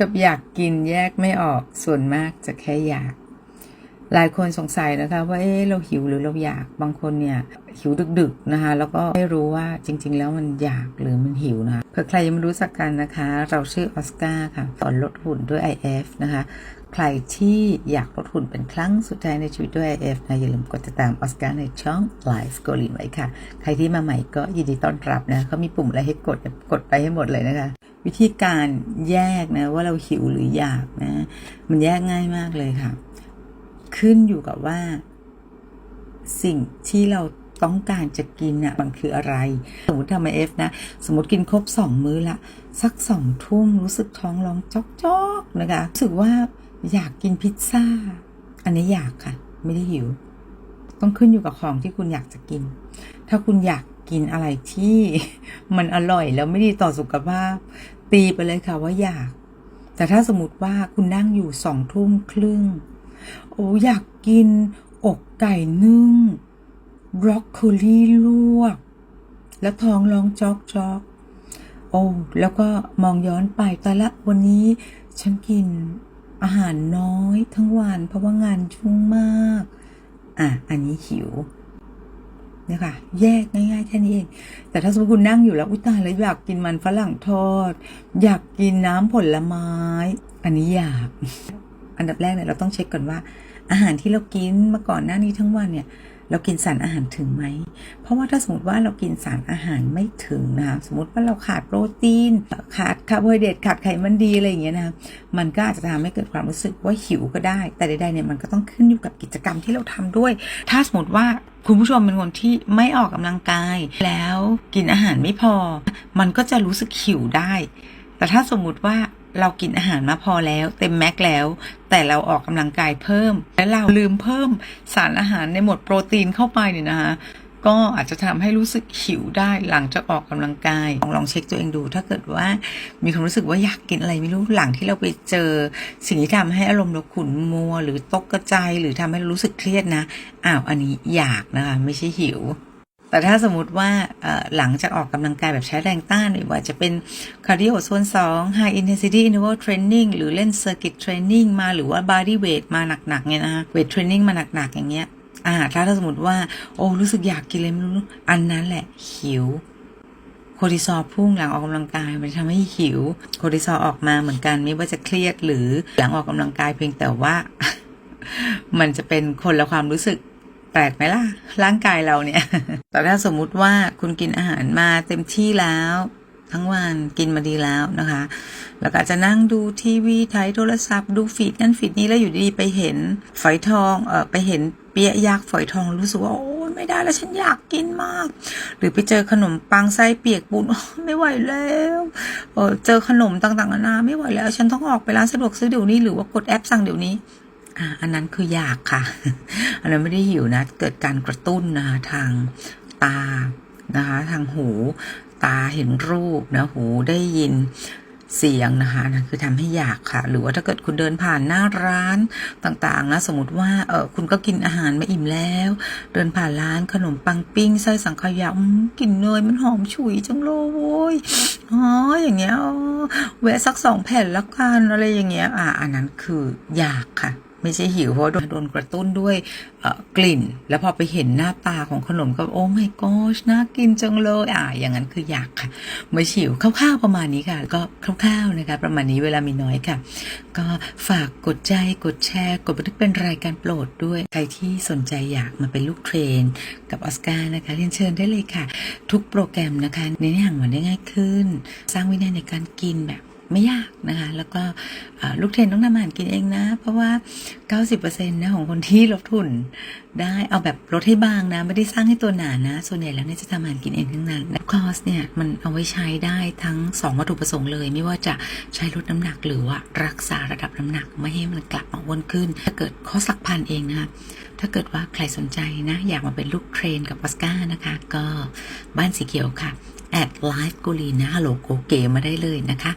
กับอยากกินแยกไม่ออกส่วนมากจะแค่อยาก หลายคนสงสัยนะคะว่าเอ๊ะเราหิวหรือเราอยากบางคนเนี่ยหิวดึกๆนะคะแล้วก็ไม่รู้ว่าจริง ๆ แล้วมันอยากหรือมันหิวนะคะเผื่อใครยังไม่รู้จักกันนะคะ เราชื่อออสการ์ค่ะสอนลดหุ่นด้วย IF นะคะ ใครที่อยากลดหุ่นเป็นครั้งสุดท้ายในชีวิตด้วย IF นะอย่าลืมกดติดตามออสการ์ในช่อง Live g o l i n ไว้ค่ะ ใครที่มาใหม่ก็ยินดีต้อนรับนะเขามีปุ่มอะไรให้กดกดไปให้หมดเลยนะคะ วิธีการแยกนะว่าเราหิวหรืออยากนะมันแยกง่ายมากเลยค่ะ ขึ้นอยู่กับว่า สิ่งที่เราต้องการจะกินอะมันคืออะไร สมมติทำไอเอฟนะ สมมติกินครบสองมื้อละ สักสองทุ่มรู้สึกท้องร้องจอกจอกๆนะคะรู้สึกว่า อยากกินพิซซ่า อันนี้อยากค่ะ ไม่ได้หิว ต้องขึ้นอยู่กับของที่คุณอยากจะกิน ถ้าคุณอยากกินอะไรที่มันอร่อยแล้วไม่ดีต่อสุขภาพ ตีไปเลยค่ะว่าอยาก แต่ถ้าสมมติว่าคุณนั่งอยู่สองทุ่มครึ่ง โอ้อยากกิน อกไก่นึ่งบรอกโคลีลวก แล้วท้องร้องจอกจอกโอ้แล้วก็มองย้อนไปแต่ละวันนี้ฉันกิน อาหารน้อยทั้งวัน เพราะว่างานชุ่งมาก อะ อันนี้หิวนี่ค่ะแยกง่ายๆแค่นี้เอง แต่ถ้าสมมติคุณนั่งอยู่แล้วอุยตายแล้วอยากกินมันฝรั่งทอด อยากกินน้ำผลไม้ อันนี้อยาก อันดับแรกเนี่ยเราต้องเช็คก่อนว่า อาหารที่เรากินมาก่อนหน้านี้ทั้งวันเนี่ย เรากินสารอาหารถึงไหม เพราะว่าถ้าสมมติว่าเรากินสารอาหารไม่ถึงนะคะสมมติว่าเราขาดโปรตีน ขาดคาร์โบไฮเดรตขาดไขมันดีอะไรอย่างเงี้ยนะคะมันก็อาจจะทำให้เกิดความรู้สึกว่าหิวก็ได้ แต่ใดๆเนี่ยมันก็ต้องขึ้นอยู่กับกิจกรรมที่เราทำด้วย ถ้าสมมติว่าคุณผู้ชมเป็นคนที่ไม่ออกกำลังกาย แล้วกินอาหารไม่พอ มันก็จะรู้สึกหิวได้ แต่ถ้าสมมุติว่า เรากินอาหารมาพอแล้ว เต็มแม็กแล้ว แต่เราออกกำลังกายเพิ่ม และเราลืมเพิ่มสารอาหารในหมวดโปรตีนเข้าไปเนี่ยนะคะก็อาจจะทำให้รู้สึกหิวได้หลังจากออกกำลังกาย ลองลองเช็คตัวเองดู ถ้าเกิดว่ามีความรู้สึกว่าอยากกินอะไรไม่รู้หลังที่เราไปเจอ สิ่งที่ทำให้อารมณ์เราขุ่นมัว หรือตกกระจายหรือทำให้เรารู้สึกเครียดนะอ้าวอันนี้อยากนะคะไม่ใช่หิว แต่ถ้าสมมติว่าหลังจากออกกำลังกายแบบใช้แรงต้านไม่ว่าจะเป็นคาร์ดิโอโซน 2 High Intensity Interval Training หรือเล่น Circuit Training มาหรือว่า Body Weight มาหนักๆเนี่ยนะคะ Weight Training มาหนักๆอย่างเงี้ยอ่าถ้าถ้าสมมติว่าโอ้รู้สึกอยากกินเลยไม่รู้อันนั้นแหละหิวโคร์ติซอลพุ่งหลังออกกำลังกายมันทำให้หิว โคร์ติซอลออกมาเหมือนกันไม่ว่าจะเครียดหรือหลังออกกำลังกายเพียงแต่ว่า มันจะเป็นคนละความรู้สึก แปลกไหมล่ะ ร่างกายเราเนี่ย แต่ถ้าสมมุติว่าคุณกินอาหารมาเต็มที่แล้ว ทั้งวันกินมาดีแล้วนะคะ แล้วก็จะนั่งดูทีวีถ่ายโทรศัพท์ ดูฟีดนั่นฟีดนี้แล้วอยู่ดีๆไปเห็นฝอยทองเออไปเห็นเปี๊ยะยักษ์ฝอยทองรู้สึกว่าโอ้ยไม่ได้แล้วฉันอยากกินมาก หรือไปเจอขนมปังไส้เปียกปูนไม่ไหวแล้วเออเจอขนมต่างๆนานาไม่ไหวแล้ว ฉันต้องออกไปร้านสะดวกซื้อเดี๋ยวนี้หรือว่ากดแอปสั่งเดี๋ยวนี้ อันนั้นคืออยากค่ะ อันนั้นไม่ได้หิวนะ เกิดการกระตุ้นนะคะทางตานะคะ ทางหู ตาเห็นรูปนะ หูได้ยินเสียงนะคะนั่นคือทำให้อยากค่ะ หรือว่าถ้าเกิดคุณเดินผ่านหน้าร้านต่างๆนะสมมติว่าเออคุณก็กินอาหารมาอิ่มแล้ว เดินผ่านร้านขนมปังปิ้งไส้สังขยาอืมกลิ่นเนยมันหอมฉุยจังเลยอ๋ออย่างเงี้ยแวะสักสองแผ่นละกันอะไรอย่างเงี้ยอ่าอันนั้นคืออยากค่ะ ไม่ใช่หิวเพราะโดนโดนกระตุ้นด้วยกลิ่น แล้วพอไปเห็นหน้าตาของขนมก็โอ้ my gosh น่ากินจังเลยอ่าอย่างนั้นคืออยากค่ะไม่หิวคร่าวๆประมาณนี้ค่ะ ก็คร่าวๆนะคะ ประมาณนี้เวลามีน้อยค่ะ ก็ฝากกดใจกดแชร์ กดบันทึกเป็นรายการโปรดด้วย ใครที่สนใจอยากมาเป็นลูกเทรน กับออสการ์นะคะเรียนเชิญได้เลยค่ะ ทุกโปรแกรมนะคะเน้นให้ห่างวันได้ง่ายขึ้น สร้างวินัยในการกินแบบ ไม่ยากนะคะ แล้วก็ลูกเทรนต้องทำอาหารกินเองนะ เพราะว่า 90%นะของคนที่ลดทุน ได้เอาแบบลดให้บางนะ ไม่ได้สร้างให้ตัวหนานะ ส่วนใหญ่แล้วเนี่ยจะทำอาหารกินเองทั้งนั้นคอร์สเนี่ย มันเอาไว้ใช้ได้ทั้ง 2 วัตถุประสงค์เลย ไม่ว่าจะใช้ลดน้ำหนักหรือว่ารักษาระดับน้ำหนักไม่ให้มันกลับมาอ้วนขึ้น ถ้าเกิดข้อสักพันเองนะคะถ้าเกิดว่าใครสนใจนะ อยากมาเป็นลูกเทรนกับออสการ์นะคะ ก็บ้านสีเขียวค่ะแอดไลฟ์กุลีนะฮัลโหลโกเกมาได้เลยนะคะ